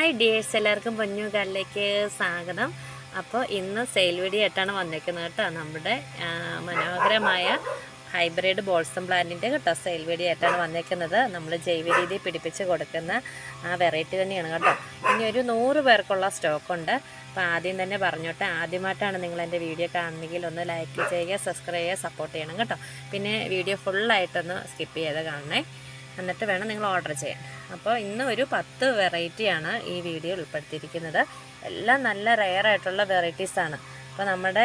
Hi dears എല്ലാവർക്കും പൊന്നുകാലിലേക്ക് സ്വാഗതം. അപ്പോൾ ഇന്ന് സെയിൽ വീഡിയോ ആയിട്ടാണ് വന്നേക്കുന്നത് കേട്ടോ. നമ്മുടെ മനോഹരമായ ഹൈബ്രിഡ് ബോൾസം പ്ലാന്റിന്റെ കേട്ടോ സെയിൽ വീഡിയോ ആയിട്ടാണ് വന്നേക്കുന്നത്. നമ്മൾ ജൈവ രീതി പിടിപ്പിച്ച് കൊടുക്കുന്ന ആ വെറൈറ്റി തന്നെയാണ് കേട്ടോ. ഇനി ഒരു നൂറ് പേർക്കുള്ള സ്റ്റോക്കുണ്ട്. അപ്പോൾ ആദ്യം തന്നെ പറഞ്ഞോട്ടെ ആദ്യമായിട്ടാണ് നിങ്ങൾ എന്റെ വീഡിയോ കാണുന്നെങ്കിൽ ഒന്ന് ലൈക്ക് ചെയ്യുക സബ്സ്ക്രൈബ് ചെയ്യുക സപ്പോർട്ട് ചെയ്യണം കേട്ടോ. പിന്നെ വീഡിയോ ഫുള്ളായിട്ടൊന്ന് സ്കിപ്പ് ചെയ്ത് കാണണേ. എന്നിട്ട് വേണം നിങ്ങൾ ഓർഡർ ചെയ്യാൻ. അപ്പോൾ ഇന്ന് ഒരു പത്ത് വെറൈറ്റിയാണ് ഈ വീഡിയോ ഉൾപ്പെടുത്തിയിരിക്കുന്നത്. എല്ലാം നല്ല റെയർ ആയിട്ടുള്ള വെറൈറ്റീസാണ് അപ്പോൾ നമ്മുടെ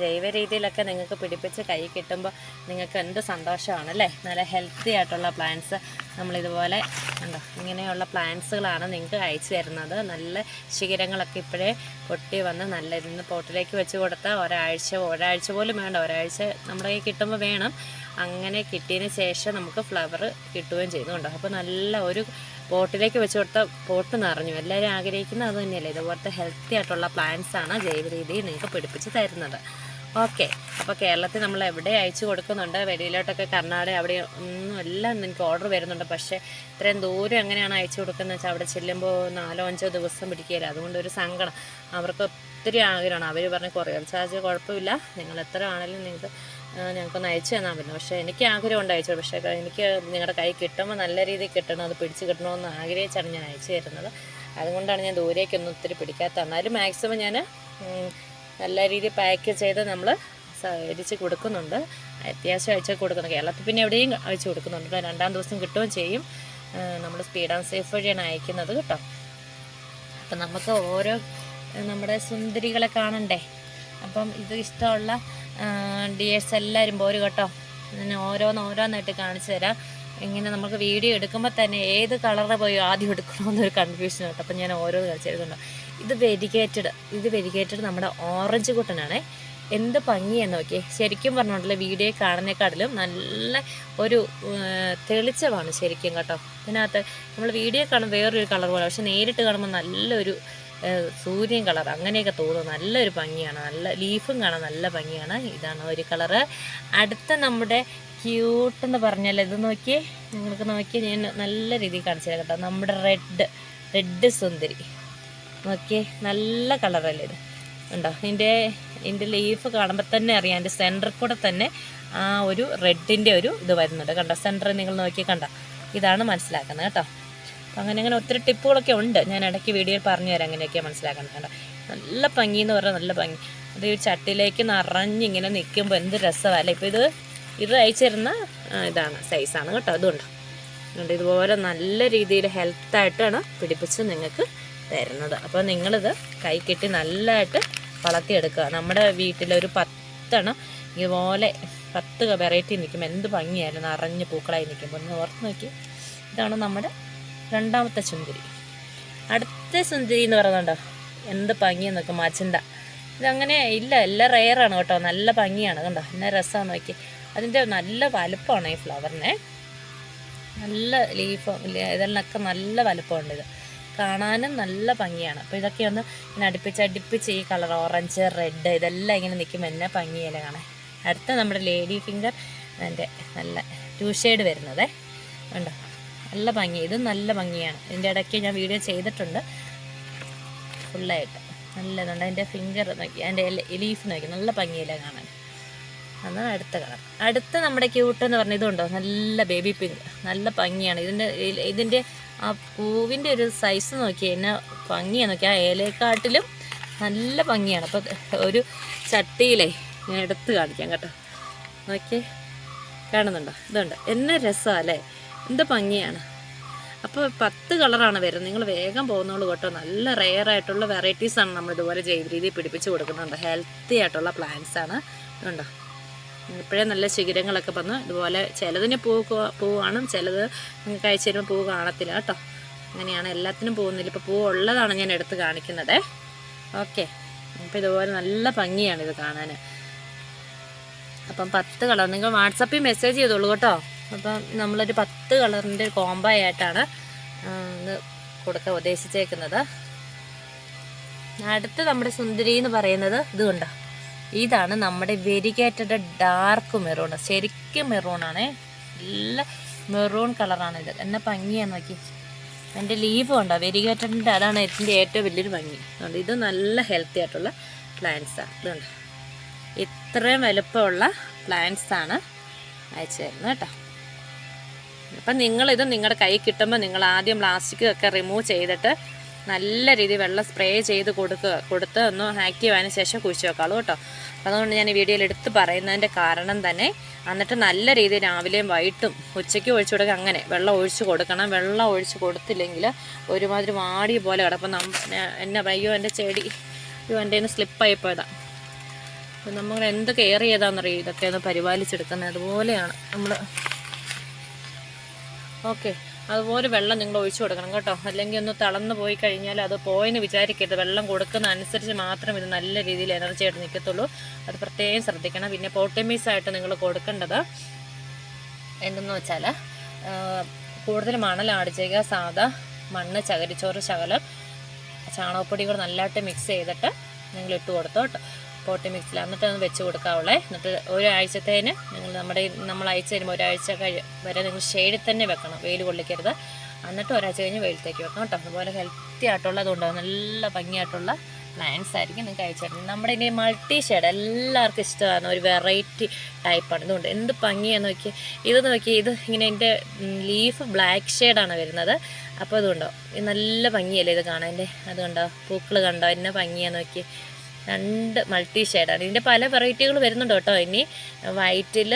ജൈവ രീതിയിലൊക്കെ നിങ്ങൾക്ക് പിടിപ്പിച്ച് കൈ കിട്ടുമ്പോൾ നിങ്ങൾക്ക് എന്ത് സന്തോഷമാണ് അല്ലേ? നല്ല ഹെൽത്തി ആയിട്ടുള്ള പ്ലാന്റ്സ് നമ്മളിതുപോലെ ഉണ്ടോ ഇങ്ങനെയുള്ള പ്ലാന്റ്സുകളാണ് നിങ്ങൾക്ക് അയച്ചു തരുന്നത്. നല്ല ശിഖരങ്ങളൊക്കെ ഇപ്പോഴേ പൊട്ടി വന്ന് നല്ല ഇതിന് പോട്ടിലേക്ക് വെച്ച് കൊടുത്താൽ ഒരാഴ്ച ഒരാഴ്ച പോലും വേണ്ട ഒരാഴ്ച നമ്മുടെ കയ്യിൽ കിട്ടുമ്പോൾ വേണം. അങ്ങനെ കിട്ടിയതിന് ശേഷം നമുക്ക് ഫ്ലവർ കിട്ടുകയും ചെയ്യുന്നുണ്ടോ അപ്പോൾ നല്ല ഒരു പോട്ടിലേക്ക് വെച്ച് കൊടുത്ത പോട്ട് നിറഞ്ഞു. എല്ലാവരും ആഗ്രഹിക്കുന്നത് അത് തന്നെയല്ലേ? ഇതുപോലത്തെ ഹെൽത്തി ആയിട്ടുള്ള പ്ലാന്റ്സാണ് ജൈവ രീതിയിൽ നിങ്ങൾക്ക് പിടിപ്പിച്ച് തരുന്നത്. ഓക്കെ. അപ്പോൾ കേരളത്തിൽ നമ്മൾ എവിടെ അയച്ചു കൊടുക്കുന്നുണ്ട്? വെളിയിലോട്ടൊക്കെ കർണാടക അവിടെ ഒന്നും എല്ലാം എനിക്ക് ഓർഡർ വരുന്നുണ്ട്. പക്ഷേ ഇത്രയും ദൂരം എങ്ങനെയാണ് അയച്ചു കൊടുക്കുന്നത് വെച്ചാൽ അവിടെ ചെല്ലുമ്പോൾ നാലോ അഞ്ചോ ദിവസം പിടിക്കുകയില്ല അതുകൊണ്ട് ഒരു സങ്കടം. അവർക്ക് ഒത്തിരി ആഗ്രഹമാണ്. അവർ പറഞ്ഞ കൊറിയർ ചാർജ് കുഴപ്പമില്ല. നിങ്ങൾ എത്ര ആണെങ്കിലും നിങ്ങൾക്ക് ഞങ്ങൾക്കൊന്ന് അയച്ചു തന്നാൽ പറ്റും പക്ഷേ എനിക്ക് ആഗ്രഹമുണ്ട് അയച്ചു പക്ഷേ എനിക്ക് നിങ്ങളുടെ കൈ കിട്ടുമ്പോൾ നല്ല രീതിയിൽ കിട്ടണം. അത് പിടിച്ച് കിട്ടണമെന്ന് ആഗ്രഹിച്ചാണ് ഞാൻ അയച്ചു തരുന്നത്. അതുകൊണ്ടാണ് ഞാൻ ദൂരേക്കൊന്നും ഒത്തിരി പിടിക്കാത്ത എന്നാലും മാക്സിമം ഞാൻ നല്ല രീതിയിൽ പാക്ക് ചെയ്ത് നമ്മൾ സഹകരിച്ച് കൊടുക്കുന്നുണ്ട്. അത്യാവശ്യം അയച്ചു കൊടുക്കുന്നു. കേരളത്തിൽ പിന്നെ എവിടെയും അയച്ചു കൊടുക്കുന്നുണ്ട് രണ്ടാം ദിവസം കിട്ടുകയും ചെയ്യും. നമ്മൾ സ്പീഡ് ആൻഡ് സേഫ് വഴിയാണ് അയക്കുന്നത് കേട്ടോ. അപ്പം നമുക്ക് ഓരോ നമ്മുടെ സുന്ദരികളെ കാണണ്ടേ? അപ്പം ഇത് ഇഷ്ടമുള്ള ഡിയേഴ്സ് എല്ലാവരും പോരും കേട്ടോ. ഞാൻ ഓരോന്ന് ഓരോന്നായിട്ട് കാണിച്ചു തരാം. ഇങ്ങനെ നമുക്ക് വീഡിയോ എടുക്കുമ്പോൾ തന്നെ ഏത് കളറിൽ പോയി ആദ്യം എടുക്കണമെന്നൊരു കൺഫ്യൂഷൻ കേട്ടോ. അപ്പം ഞാൻ ഓരോന്ന് കാണിച്ചു ഇത് വെരിഗേറ്റഡ് ഇത് വെരിഗേറ്റഡ് നമ്മുടെ ഓറഞ്ച് കുട്ടനാണേ. എന്ത് ഭംഗിയാണ് നോക്കിയേ. ശരിക്കും പറഞ്ഞിട്ടുള്ള വീഡിയോ കാണുന്നേക്കാട്ടിലും നല്ല ഒരു തെളിച്ചമാണ് ശരിക്കും കേട്ടോ. ഇതിനകത്ത് നമ്മൾ വീഡിയോ കാണുമ്പോൾ വേറൊരു കളർ പോലെ പക്ഷെ നേരിട്ട് കാണുമ്പോൾ നല്ലൊരു സൂര്യൻ കളർ. അങ്ങനെയൊക്കെ തോന്നും. നല്ലൊരു ഭംഗിയാണ്. നല്ല ലീഫും കാണാൻ നല്ല ഭംഗിയാണ്. ഇതാണ് ഒരു കളറ്. അടുത്ത നമ്മുടെ ക്യൂട്ട് എന്ന് പറഞ്ഞാൽ ഇത് നോക്കിയേ. നിങ്ങൾക്ക് നോക്കിയേ. ഞാൻ നല്ല രീതിയിൽ കാണിച്ചു തരാം കേട്ടോ. നമ്മുടെ റെഡ് റെഡ് സുന്ദരി. നോക്കിയേ നല്ല കളറല്ലേ ഇത്? ഉണ്ടോ ഇതിന്റെ ഇതിന്റെ ലീഫ് കാണുമ്പോൾ തന്നെ അറിയാം അതിന്റെ സെന്ററിൽ കൂടെ തന്നെ ആ ഒരു റെഡിന്റെ ഒരു ഇത് വരുന്നുണ്ട്. കണ്ടോ? സെന്ററിൽ നിങ്ങൾ നോക്കി കണ്ടോ? ഇതാണ് മനസ്സിലാക്കുന്നത് കേട്ടോ. അങ്ങനെ അങ്ങനെ ഒത്തിരി ടിപ്പുകളൊക്കെ ഉണ്ട്. ഞാൻ ഇടയ്ക്ക് വീഡിയോയിൽ പറഞ്ഞു തരാം അങ്ങനെയൊക്കെയാണ് മനസ്സിലാക്കുന്നത് കേട്ടോ നല്ല ഭംഗി എന്ന് പറഞ്ഞാൽ നല്ല ഭംഗി. അത് ഈ ചട്ടിലേക്ക് നിറഞ്ഞിങ്ങനെ നിൽക്കുമ്പോൾ എന്ത് രസമല്ല ഇപ്പോൾ ഇത് ഇത് അയച്ചിരുന്ന ഇതാണ് സൈസാണ് കേട്ടോ. അതുകൊണ്ട് അതുകൊണ്ട് ഇതുപോലെ നല്ല രീതിയിൽ ഹെൽത്തായിട്ടാണ് പിടിപ്പിച്ച് നിങ്ങൾക്ക്. തരുന്നത്. അപ്പോൾ നിങ്ങളിത് കൈ കെട്ടി നല്ലതായിട്ട് വളർത്തിയെടുക്കുക. നമ്മുടെ വീട്ടിലൊരു പത്തെണ്ണം ഇതുപോലെ പത്ത് വെറൈറ്റി നിൽക്കുമ്പോൾ എന്ത് ഭംഗിയായിരുന്നു. നിറഞ്ഞ് പൂക്കളായി നിൽക്കുമ്പോൾ ഒന്ന് ഓർത്ത് നോക്കി. ഇതാണ് നമ്മുടെ രണ്ടാമത്തെ സുന്ദരി. അടുത്ത സുന്ദരി എന്ന് പറയുന്നുണ്ടോ? എന്ത് ഭംഗിയെന്ന് നോക്കും മച്ചന്ത ഇതങ്ങനെ ഇല്ല എല്ലാം റെയറാണ് കേട്ടോ. നല്ല ഭംഗിയാണ്. കണ്ടോ? എന്നെ രസമാണ് നോക്കി. അതിന്റെ നല്ല വലുപ്പമാണ് ഈ ഫ്ലവറിനെ നല്ല ലീഫ് ഇതെല്ലാം ഒക്കെ നല്ല വലുപ്പമുണ്ട് ഇത്. കാണാനും നല്ല ഭംഗിയാണ്. അപ്പോൾ ഇതൊക്കെ ഒന്ന് ഇങ്ങനെ അടുപ്പിച്ച് അടുപ്പിച്ച് ഈ കളർ ഓറഞ്ച് റെഡ് ഇതെല്ലാം ഇങ്ങനെ നിൽക്കുമ്പോൾ എന്നെ ഭംഗിയല്ല കാണാൻ. അടുത്ത നമ്മുടെ ലേഡി ഫിംഗർ എന്റെ നല്ല ടു ഷെയ്ഡ് വരുന്നതേ. ഉണ്ടോ നല്ല ഭംഗി. ഇത് നല്ല ഭംഗിയാണ്. ഇതിന്റെ ഇടയ്ക്ക് ഞാൻ വീഡിയോ ചെയ്തിട്ടുണ്ട്. ഫുള്ളായിട്ട്. നല്ലതുണ്ട് അതിന്റെ ഫിംഗർ നോക്കി അതിന്റെ ലീഫ് നോക്കി. നല്ല ഭംഗിയില്ല കാണാൻ. അതാണ് അടുത്ത കളർ. അടുത്ത നമ്മുടെ ക്യൂട്ട് എന്ന് പറഞ്ഞ ഇതുണ്ടോ? നല്ല ബേബി പിങ്ക് നല്ല ഭംഗിയാണ്. ഇതിന്റെ ഇതിന്റെ ആ പൂവിന്റെ ഒരു സൈസ് നോക്കി എന്നെ ഭംഗിയാണ് നോക്കി ആ ഏലക്കാട്ടിലും നല്ല ഭംഗിയാണ്. അപ്പോൾ ഒരു ചട്ടിയിലെ ഞാൻ എടുത്ത് കാണിക്കാം കേട്ടോ. നോക്കിയേ കാണുന്നുണ്ടോ? ഇതുണ്ട്. എന്നെ രസമല്ലേ എന്ത് ഭംഗിയാണ്. അപ്പോൾ പത്ത് കളറാണ് വരുന്നത്. നിങ്ങൾ വേഗം പോകുന്നോളൂ കേട്ടോ. നല്ല റെയർ ആയിട്ടുള്ള വെറൈറ്റീസാണ് നമ്മൾ ഇതുപോലെ ജൈവ രീതിയിൽ പിടിപ്പിച്ച് കൊടുക്കുന്നുണ്ട്. ഹെൽത്തി ആയിട്ടുള്ള പ്ലാന്റ്സാണ് ഇതുണ്ടോ? ഇപ്പോഴേ നല്ല ശിഖരങ്ങളൊക്കെ വന്ന് ഇതുപോലെ ചിലതിന് പൂ പൂവാണ് ചിലത് നിങ്ങൾക്ക് അയച്ചു തരുമ്പോൾ പൂ കാണത്തില്ല കേട്ടോ. അങ്ങനെയാണ് എല്ലാത്തിനും പോകുന്നില്ല ഇപ്പോൾ പൂ ഉള്ളതാണ് ഞാൻ എടുത്ത് കാണിക്കുന്നത്. ഓക്കെ. അപ്പോൾ ഇതുപോലെ നല്ല ഭംഗിയാണ് ഇത് കാണാൻ അപ്പം പത്ത് കളർ. നിങ്ങൾ വാട്സപ്പിൽ മെസ്സേജ് ചെയ്തോളൂ കേട്ടോ. അപ്പം നമ്മളൊരു പത്ത് കളറിന്റെ ഒരു കോംബോ ആയിട്ടാണ് ഇത് കൊടുക്കാൻ ഉദ്ദേശിച്ചേക്കുന്നത്. അടുത്ത് നമ്മുടെ സുന്ദരി എന്ന് പറയുന്നത് ഇത് കണ്ടോ? ഇതാണ് നമ്മുടെ വെരിഗേറ്റഡ് ഡാർക്ക് മെറൂൺ ശരിക്കും മെറൂൺ ആണേ നല്ല മെറൂൺ കളറാണ് ഇത്. എന്നെ ഭംഗിയാണ് നോക്കി. എന്റെ ലീവ് ഉണ്ടോ വെരിഗേറ്റഡിന്റെ അതാണ് ഇതിന്റെ ഏറ്റവും വലിയൊരു ഭംഗി. അതുകൊണ്ട് ഇത് നല്ല ഹെൽത്തി ആയിട്ടുള്ള പ്ലാന്റ്സാണ് ഇതുണ്ട്. ഇത്രയും വലുപ്പമുള്ള പ്ലാന്റ്സാണ് അയച്ചു തരുന്നത് കേട്ടോ. അപ്പം നിങ്ങളിത് നിങ്ങളുടെ കൈ കിട്ടുമ്പോൾ നിങ്ങൾ ആദ്യം പ്ലാസ്റ്റിക് ഒക്കെ റിമൂവ് ചെയ്തിട്ട് നല്ല രീതിയിൽ വെള്ളം സ്പ്രേ ചെയ്ത് കൊടുക്കുക കൊടുത്ത് ഒന്ന് ആക്റ്റീവ് ആയതിനു ശേഷം കുഴിച്ച് വെക്കാളൂ കേട്ടോ. അതുകൊണ്ട് ഞാൻ ഈ വീഡിയോയിൽ എടുത്ത് പറയുന്നതിന്റെ കാരണം തന്നെ എന്നിട്ട് നല്ല രീതിയിൽ രാവിലെയും വൈകിട്ടും ഉച്ചയ്ക്ക് ഒഴിച്ചു കൊടുക്കുക അങ്ങനെ വെള്ളം ഒഴിച്ച് കൊടുക്കണം. വെള്ളം ഒഴിച്ച് കൊടുത്തില്ലെങ്കിൽ ഒരുമാതിരി വാടിയ പോലെ കിടപ്പം എന്നെ അയ്യോ എന്റെ ചെടി അയ്യോ എന്റെ നിന്ന് സ്ലിപ്പായി പോയതാണ് അപ്പം നമ്മൾ എന്ത് കെയർ ചെയ്താണെന്നറിയോ ഇതൊക്കെ ഒന്ന് പരിപാലിച്ചെടുക്കുന്നത്. അതുപോലെയാണ് നമ്മൾ ഓക്കെ അതുപോലെ വെള്ളം നിങ്ങൾ ഒഴിച്ചു കൊടുക്കണം കേട്ടോ. അല്ലെങ്കിൽ ഒന്ന് തളർന്നു പോയി കഴിഞ്ഞാൽ അത് പോയെന്ന് വിചാരിക്കരുത്. വെള്ളം കൊടുക്കുന്ന അനുസരിച്ച് മാത്രം ഇത് നല്ല രീതിയിൽ എനർജി ആയിട്ട് നിൽക്കത്തുള്ളൂ അത് പ്രത്യേകം ശ്രദ്ധിക്കണം. പിന്നെ പോട്ടമീസ് ആയിട്ട് നിങ്ങൾ കൊടുക്കേണ്ടത് എന്തെന്ന് വെച്ചാൽ കൂടുതൽ മണലാടിച്ചേക്കുക സാധാ മണ്ണ് ചകരിച്ചോറ് ശകലം ചാണകപ്പൊടി കൂടെ നല്ലതായിട്ട് മിക്സ് ചെയ്തിട്ട് നിങ്ങൾ ഇട്ട് കൊടുത്തോ കേട്ടോ. പോട്ടി മിക്സിൽ എന്നിട്ട് ഒന്ന് വെച്ച് കൊടുക്കാവുള്ളേ. എന്നിട്ട് ഒരാഴ്ചത്തേന് നിങ്ങൾ നമ്മുടെ നമ്മൾ അയച്ചു തരുമ്പോൾ ഒരാഴ്ച കഴി വരെ നിങ്ങൾ ഷെയ്ഡിൽ തന്നെ വെക്കണം. വെയിൽ കൊള്ളിക്കരുത്. എന്നിട്ട് ഒരാഴ്ച കഴിഞ്ഞ് വെയിലത്തേക്ക് വെക്കണം കേട്ടോ. അതുപോലെ ഹെൽത്തി ആയിട്ടുള്ളതുണ്ട് നല്ല ഭംഗിയായിട്ടുള്ള പ്ലാന്റ്സ് ആയിരിക്കും നിങ്ങൾക്ക് അയച്ചു തരുന്നത്. നമ്മുടെ ഇനി മൾട്ടി ഷെയ്ഡ് എല്ലാവർക്കും ഇഷ്ടമാണ്. ഒരു വെറൈറ്റി ടൈപ്പാണ് ഇതുകൊണ്ട് എന്ത് ഭംഗിയാന്ന് നോക്കി. ഇത് നോക്കി. ഇത് ഇങ്ങനെ എന്റെ ലീഫ് ബ്ലാക്ക് ഷെയ്ഡാണ് വരുന്നത്. അപ്പോൾ ഇതുണ്ടോ ഇത് നല്ല ഭംഗിയല്ലേ ഇത് കാണാൻ? എന്റെ അതുകൊണ്ടോ? പൂക്കൾ കണ്ടോ? എന്നെ ഭംഗിയാന്ന് നോക്കി. രണ്ട് മൾട്ടി ഷെയ്ഡാണ് ഇതിന്റെ പല വെറൈറ്റികൾ വരുന്നുണ്ട് കേട്ടോ. ഇനി വൈറ്റിൽ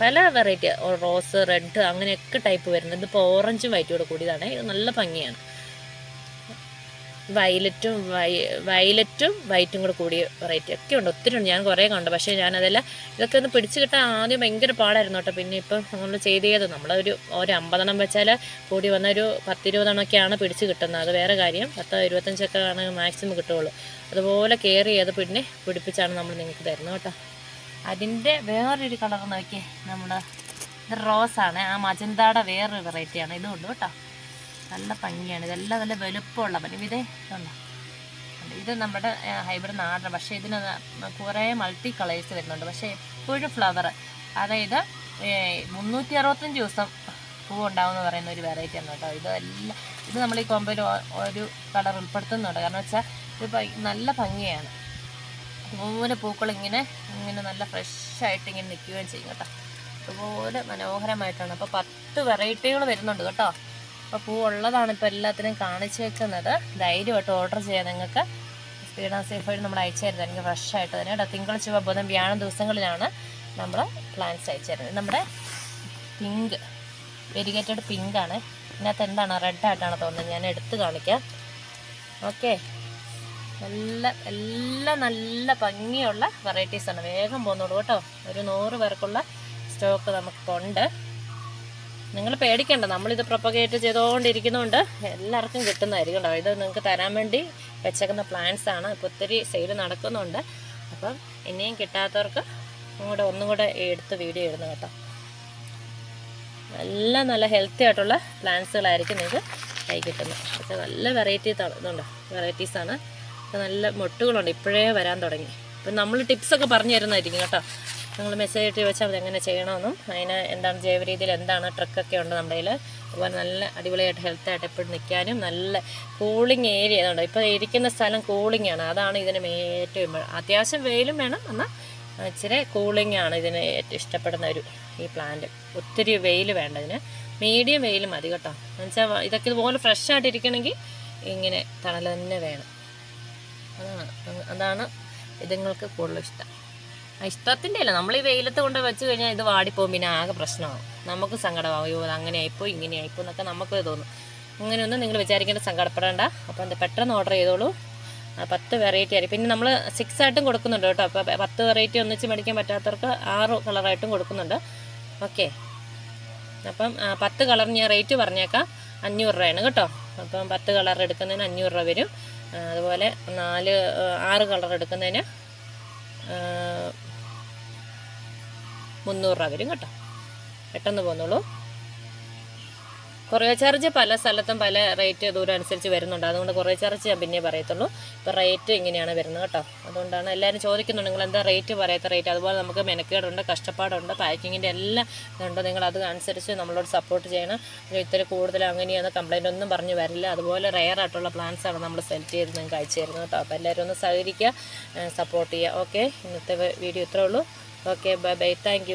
പല വെറൈറ്റി റോസ് റെഡ് അങ്ങനെയൊക്കെ ടൈപ്പ് വരുന്നുണ്ട്. ഇതിപ്പോൾ ഓറഞ്ചും വൈറ്റും കൂടെ കൂടിയതാണ്. ഇത് നല്ല ഭംഗിയാണ്. വയലറ്റും വയലറ്റും വൈറ്റും കൂടെ കൂടിയ വെറൈറ്റി ഒക്കെ ഉണ്ട്. ഒത്തിരി ഉണ്ട്. ഞാൻ കുറേ കണ്ടു. പക്ഷേ ഞാനതെല്ലാം ഇതൊക്കെ ഒന്ന് പിടിച്ച് കിട്ടാൻ ആദ്യം ഭയങ്കര പാടായിരുന്നു കേട്ടോ. പിന്നെ ഇപ്പം നമ്മൾ ചെയ്ത് ചെയ്ത് നമ്മളൊരു ഒരു അമ്പതെണ്ണം വെച്ചാൽ കൂടി വന്ന ഒരു പത്തിരുപതെണ്ണമൊക്കെയാണ് പിടിച്ച് കിട്ടുന്നത്. അത് വേറെ കാര്യം. പത്തോ ഇരുപത്തഞ്ചൊക്കെ ആണ് മാക്സിമം കിട്ടുകയുള്ളൂ. അതുപോലെ കെയർ ചെയ്ത് പിന്നെ പിടിപ്പിച്ചാണ് നമ്മൾ നിങ്ങൾക്ക് തരുന്നത് കേട്ടോ. അതിന്റെ വേറൊരു കളർ നോക്കിയേ. നമ്മുടെ ഇത് റോസാണ് ആ മജന്താടെ വേറൊരു വെറൈറ്റിയാണ് ഇതും ഉണ്ട് കേട്ടോ. നല്ല ഭംഗിയാണ്. ഇതെല്ലാം നല്ല വലുപ്പമുള്ള പനി. ഇതേ ഇത് നമ്മുടെ ഹൈബ്രിഡ് നാടൻ. പക്ഷേ ഇതിന് കുറേ മൾട്ടി കളേഴ്സ് വരുന്നുണ്ട്. പക്ഷേ എപ്പോഴും ഫ്ലവർ അതായത് മുന്നൂറ്റി അറുപത്തഞ്ച് ദിവസം പൂ ഉണ്ടാവുമെന്ന് പറയുന്ന ഒരു വെറൈറ്റി ആണ് കേട്ടോ. ഇത് എല്ലാം ഇത് നമ്മൾ ഈ കൊമ്പയിൽ ഒരു കളർ ഉൾപ്പെടുത്തുന്നുണ്ട്. കാരണം വെച്ചാൽ ഇത് നല്ല ഭംഗിയാണ്. അതുപോലെ പൂക്കൾ ഇങ്ങനെ ഇങ്ങനെ നല്ല ഫ്രഷായിട്ട് ഇങ്ങനെ നിൽക്കുകയും ചെയ്യും കേട്ടോ. അതുപോലെ മനോഹരമായിട്ടാണ്. അപ്പോൾ പത്ത് വെറൈറ്റികൾ വരുന്നുണ്ട് കേട്ടോ. അപ്പോൾ പൂ ഉള്ളതാണ് ഇപ്പോൾ എല്ലാത്തിനും കാണിച്ചു വെക്കുന്നത്. ധൈര്യമായിട്ട് ഓർഡർ ചെയ്യാം നിങ്ങൾക്ക്. സ്പീഡ് ആൻഡ് സേഫ് ആയിട്ട് നമ്മൾ അയച്ചു തരുന്നത്. എനിക്ക് ഫ്രഷ് ആയിട്ട് തന്നെ കേട്ടോ. തിങ്കൾ ചുവ ബുധൻ വ്യാഴം ദിവസങ്ങളിലാണ് നമ്മൾ പ്ലാന്റ്സ് അയച്ചു തരുന്നത്. നമ്മുടെ പിങ്ക് വെരിഗേറ്റഡ് പിങ്കാണ് ഇതിനകത്ത് എന്താണ്? റെഡ് ആയിട്ടാണ് തോന്നുന്നത്. ഞാൻ എടുത്ത് കാണിക്കാം. ഓക്കെ നല്ല എല്ലാം നല്ല ഭംഗിയുള്ള വെറൈറ്റീസാണ് വേഗം പോകുന്നുള്ളൂ കേട്ടോ. ഒരു നൂറ് പേർക്കുള്ള സ്റ്റോക്ക് നമുക്കുണ്ട് നിങ്ങൾ പേടിക്കണ്ട നമ്മളിത് പ്രൊപ്പഗേറ്റ് ചെയ്തുകൊണ്ടിരിക്കുന്നതുകൊണ്ട് എല്ലാവർക്കും കിട്ടുന്നതായിരിക്കും കേട്ടോ. ഇത് നിങ്ങൾക്ക് തരാൻ വേണ്ടി വെച്ചേക്കുന്ന പ്ലാന്റ്സ് ആണ്. ഇപ്പോൾ ഒത്തിരി സെയിൽ നടക്കുന്നുണ്ട്. അപ്പം ഇനിയും കിട്ടാത്തവർക്ക് ഇങ്ങോട്ട് ഒന്നും കൂടെ എടുത്ത് വീഡിയോ ഇടുന്നു കേട്ടോ. നല്ല നല്ല ഹെൽത്തി ആയിട്ടുള്ള പ്ലാന്റ്സുകളായിരിക്കും നിങ്ങൾക്ക് കൈ കിട്ടുന്നത്. നല്ല വെറൈറ്റി ഇതുണ്ട്? വെറൈറ്റീസാണ് നല്ല മൊട്ടുകളുണ്ട്. ഇപ്പോഴേ വരാൻ തുടങ്ങി. അപ്പം നമ്മൾ ടിപ്സൊക്കെ പറഞ്ഞു തരുന്നതായിരിക്കും കേട്ടോ. നിങ്ങൾ മെസ്സേജ് ഇട്ട് വെച്ചാൽ അത് എങ്ങനെ ചെയ്യണമെന്നും. അതിന് എന്താണ് ജൈവ രീതിയിൽ എന്താണ് ട്രിക്കൊക്കെ ഉണ്ട് നമ്മുടെ കയ്യിൽ അതുപോലെ നല്ല അടിപൊളിയായിട്ട് ഹെൽത്തായിട്ട് എപ്പോഴും നിൽക്കാനും നല്ല കൂളിംഗ് ഏരിയ അതുകൊണ്ട് ഇപ്പോൾ ഇരിക്കുന്ന സ്ഥലം കൂളിംഗ് ആണ്. അതാണ് ഇതിന് ഏറ്റവും അത്യാവശ്യം വെയിലും വേണം. എന്നാൽ ഇച്ചിരി കൂളിംഗ് ആണ് ഇതിന് ഏറ്റവും ഇഷ്ടപ്പെടുന്ന ഒരു ഈ പ്ലാന്റ് ഒത്തിരി വെയിൽ വേണ്ട ഇതിന്. മീഡിയം വെയിൽ മതി കേട്ടോ. എന്നുവെച്ചാൽ ഇതൊക്കെ ഇതുപോലെ ഫ്രഷ് ആയിട്ട് ഇരിക്കണമെങ്കിൽ ഇങ്ങനെ തണൽ തന്നെ വേണം. അതാണ് അതാണ് ഇതുങ്ങൾക്ക് ആ ഇഷ്ടത്തിന്റെ അല്ല നമ്മൾ ഈ വെയിലത്ത് കൊണ്ട് വെച്ച് കഴിഞ്ഞാൽ ഇത് വാടിപ്പോകും പിന്നെ ആകെ പ്രശ്നമാകും നമുക്ക് സങ്കടമാകും അയ്യോ അങ്ങനെ ആയിപ്പോ ഇങ്ങനെ ആയിപ്പോ എന്നൊക്കെ നമുക്ക് തോന്നും. അങ്ങനെയൊന്നും നിങ്ങൾ വിചാരിക്കേണ്ട സങ്കടപ്പെടേണ്ട. അപ്പോൾ എന്താ പെട്ടെന്ന് ഓർഡർ ചെയ്തോളൂ. പത്ത് വെറൈറ്റി ആയിരിക്കും. പിന്നെ നമ്മൾ സിക്സ് ആയിട്ടും കൊടുക്കുന്നുണ്ട് കേട്ടോ. അപ്പോൾ പത്ത് വെറൈറ്റി ഒന്നിച്ച് മേടിക്കാൻ പറ്റാത്തവർക്ക് ആറ് കളറായിട്ടും കൊടുക്കുന്നുണ്ട്. ഓക്കെ അപ്പം പത്ത് കളർ ഞാൻ റേറ്റ് പറഞ്ഞേക്കാം. അഞ്ഞൂറ് രൂപയാണ് കേട്ടോ. അപ്പം പത്ത് കളർ എടുക്കുന്നതിന് അഞ്ഞൂറ് രൂപ വരും. അതുപോലെ നാല് ആറ് കളർ എടുക്കുന്നതിന് മുന്നൂറ് രൂപ വരും കേട്ടോ. പെട്ടെന്ന് പോന്നോളൂ. കുറേ ചാർജ് പല സ്ഥലത്തും പല റേറ്റ് ദൂരം അനുസരിച്ച് വരുന്നുണ്ട്. അതുകൊണ്ട് കുറേ ചാർജ് ഞാൻ പിന്നെ പറയത്തുള്ളൂ. ഇപ്പോൾ റേറ്റ് ഇങ്ങനെയാണ് വരുന്നത് കേട്ടോ. അതുകൊണ്ടാണ് എല്ലാവരും ചോദിക്കുന്നുണ്ട് നിങ്ങൾ എന്താ റേറ്റ് പറയാത്ത റേറ്റ് അതുപോലെ നമുക്ക് മെനക്കേടുണ്ട് കഷ്ടപ്പാടുണ്ട് പാക്കിങ്ങിന്റെ എല്ലാം ഇതുണ്ട്. നിങ്ങൾ അത് അനുസരിച്ച് നമ്മളോട് സപ്പോർട്ട് ചെയ്യണം. ഇത്തിരി കൂടുതൽ അങ്ങനെയാണ് കംപ്ലൈന്റ് ഒന്നും പറഞ്ഞു വരില്ല. അതുപോലെ റെയർ ആയിട്ടുള്ള പ്ലാൻസ് ആണ് നമ്മൾ സെലക്ട് ചെയ്ത് നിങ്ങൾക്ക് അയച്ചു തരുന്നത് കേട്ടോ. അപ്പോൾ എല്ലാവരും ഒന്ന് സഹകരിക്കുക സപ്പോർട്ട് ചെയ്യുക. ഓക്കെ ഇന്നത്തെ വീഡിയോ ഇത്രയേ ഉള്ളൂ. Okay bye bye thank